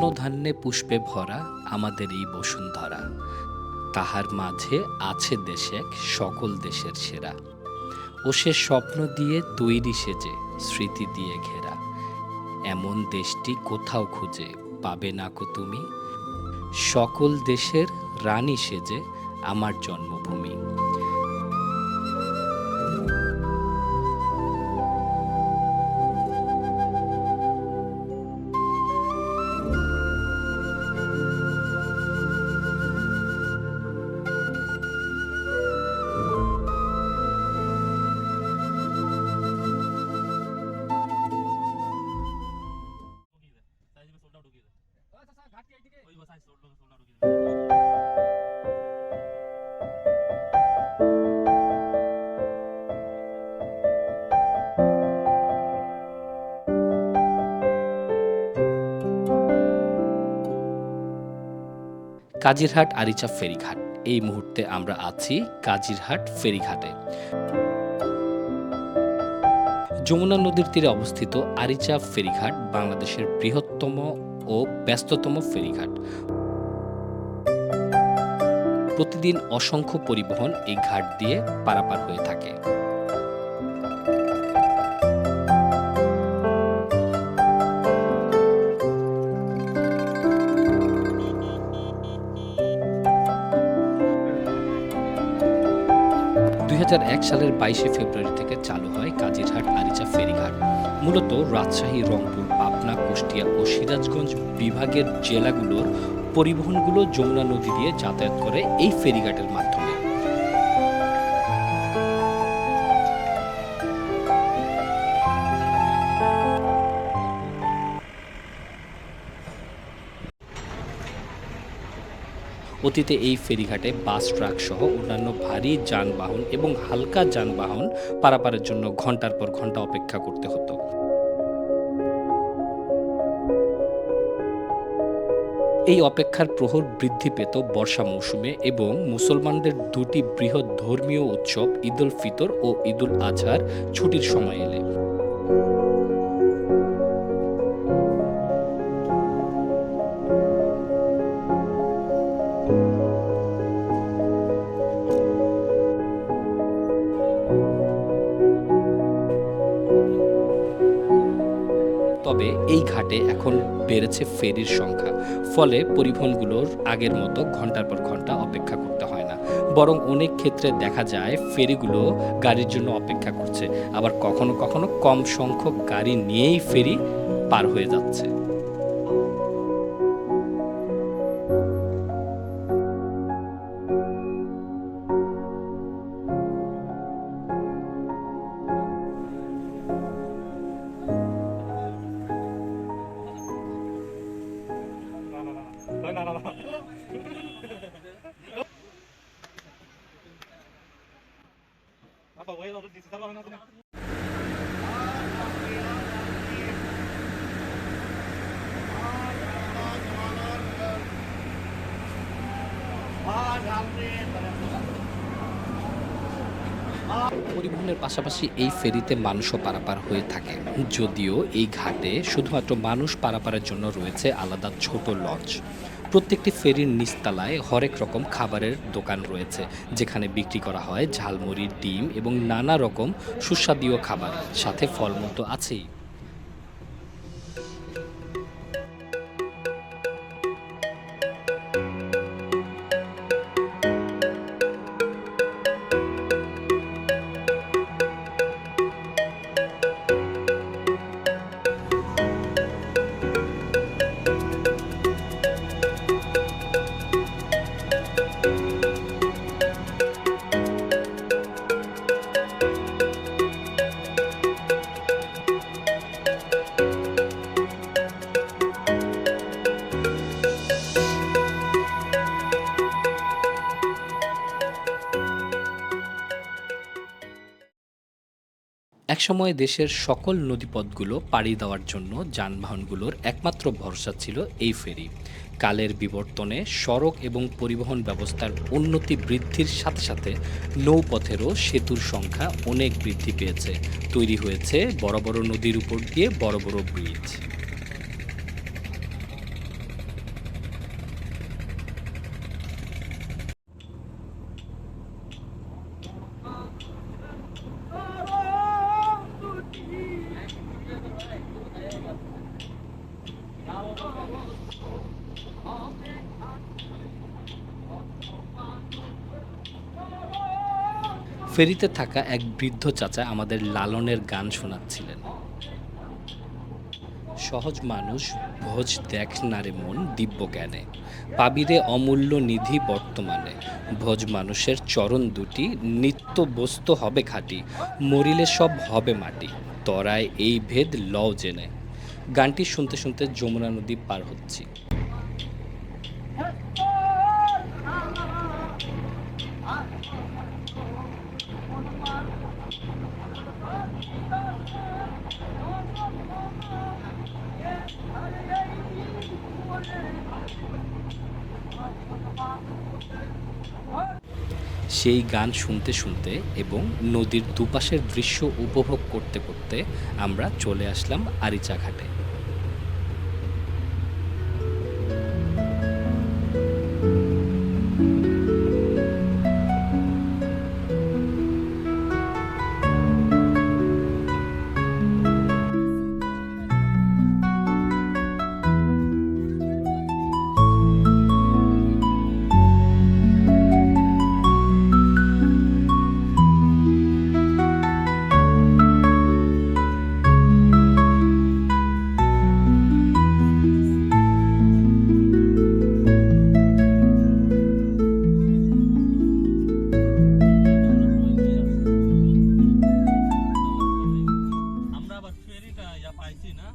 ধনধান্যে পুষ্পে ভরা আমাদের এই বসুন্ধরা। তাহার মাঝে আছে দেশে এক, সকল দেশের সেরা। ও সে স্বপ্ন দিয়ে তৈরি সেজে, স্মৃতি দিয়ে ঘেরা। এমন দেশটি কোথাও খুঁজে পাবে না কো তুমি? সকল দেশের রানী সেজে আমার জন্মভূমি। কাজিরহাট, আরিচা ফেরিঘাট। এই মুহূর্তে আমরা আছি কাজিরহাট ফেরিঘাটে। যমুনা নদীর তীরে অবস্থিত আরিচা ফেরিঘাট বাংলাদেশের বৃহত্তম ও ব্যস্ততম ফেরিঘাট। প্রতিদিন অসংখ্য পরিবহন এই ঘাট দিয়ে পারাপার হয়ে থাকে। এক সালের বাইশে ফেব্রুয়ারি থেকে চালু হয় কাজিরহাট আরিচা ফেরিঘাট, মূলত রাজশাহী রংপুর পাবনা, কুষ্টিয়া ও সিরাজগঞ্জ বিভাগের জেলাগুলোর পরিবহনগুলো যমুনা নদী দিয়ে যাতায়াত করে এই ফেরিঘাটের মাধ্যমে। অতীতে এই ফেরিঘাটে বাস, ট্রাক সহ অন্যান্য ভারী যানবাহন এবং হালকা যানবাহন পারাপারের জন্য ঘণ্টার পর ঘণ্টা অপেক্ষা করতে হতো। এই অপেক্ষার প্রহর বৃদ্ধি পেত বর্ষা মৌসুমে এবং মুসলমানদের দুটি বৃহৎ ধর্মীয় উৎসব ঈদুল ফিতর ও ঈদুল আজহার ছুটির সময় এলে। তবে এই ঘাটে এখন বেড়েছে ফেরির সংখ্যা। ফলে পরিবহনগুলোর আগের মতো ঘণ্টার পর ঘণ্টা অপেক্ষা করতে হয় না। বরং অনেক ক্ষেত্রে দেখা যায় ফেরিগুলো গাড়ির জন্য অপেক্ষা করছে। আবার কখনো কখনো কম সংখ্যক গাড়ি নিয়েই ফেরি পার হয়ে যাচ্ছে। No. পরিবহনের পাশাপাশি এই ফেরিতে মানুষও পারাপার হয়ে থাকে যদিও এই ঘাটে শুধুমাত্র মানুষ পারাপারের জন্য রয়েছে আলাদা ছোট লঞ্চ প্রত্যেকটি ফেরির নিচতলায় হরেক রকম খাবারের দোকান রয়েছে, যেখানে বিক্রি করা হয় ঝালমুড়ি, ডিম এবং নানা রকম সুস্বাদীয় খাবার। সাথে ফলমূল তো আছেই। একসময় দেশের সকল নদীপথগুলো পাড়ি দেওয়ার জন্য যানবাহনগুলোর একমাত্র ভরসা ছিল এই ফেরি। কালের বিবর্তনে সড়ক এবং পরিবহন ব্যবস্থার উন্নতি বৃদ্ধির সাথে সাথে নৌপথেরও সেতুর সংখ্যা অনেক বৃদ্ধি পেয়েছে। তৈরি হয়েছে বড় বড় নদীর উপর দিয়ে বড় বড় ব্রিজ। ফেরিতে থাকা এক বৃদ্ধ চাচা আমাদের লালনের গান শোনাচ্ছিলেন। সহজ মানুষ, ভোজ দেখ নারে মন দিব্য জ্ঞানে পাবিরে অমূল্য নিধি বর্তমানে। ভোজ মানুষের চরণ দুটি, নিত্য বস্তু হবে খাঁটি, মরিলে সব হবে মাটি, তরায় এই ভেদ লও জেনে। গানটি শুনতে শুনতে যমুনা নদী পার হচ্ছি। সেই গান শুনতে শুনতে এবং নদীর দুপাশের দৃশ্য উপভোগ করতে করতে আমরা চলে আসলাম আরিচা ঘাটে। আইছি না